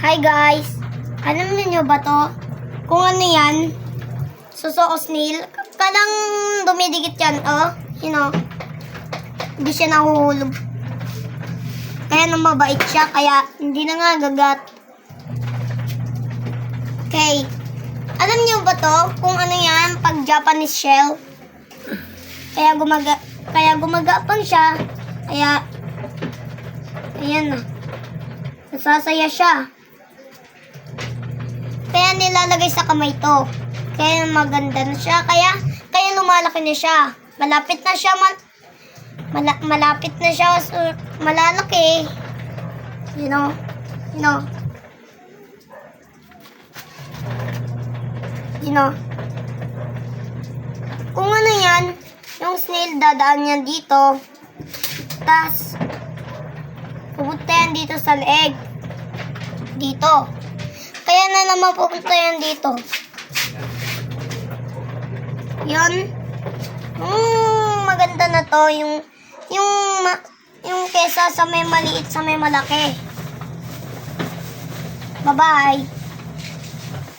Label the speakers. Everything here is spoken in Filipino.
Speaker 1: Hi guys! Alam niyo ba to? Kung ano yan? Suso o snail? Kadang dumidikit yan, oh. You know? Hindi siya nahuhulog. Kaya nang mabait siya, kaya hindi na nga gagat. Okay. Alam niyo ba to? Kung ano yan? Pag Japanese shell. Kaya gumaga kaya gumagapang siya. Kaya ayan na. Nasasaya siya. Kaya nilalagay sa kamay to. Kaya maganda na siya. Kaya kaya lumalaki na siya. Malapit na siya man mala- malapit na siya su- malalaki. You know? You know? You know? Kung ano yan, yung snail dadaan yan dito. Tas, pupunta yan dito sa leeg. Dito. Kaya na naman pupunta yan dito. Yun. Mm, maganda na to. Yung, yung, yung kesa sa may maliit sa may malaki. Bye-bye.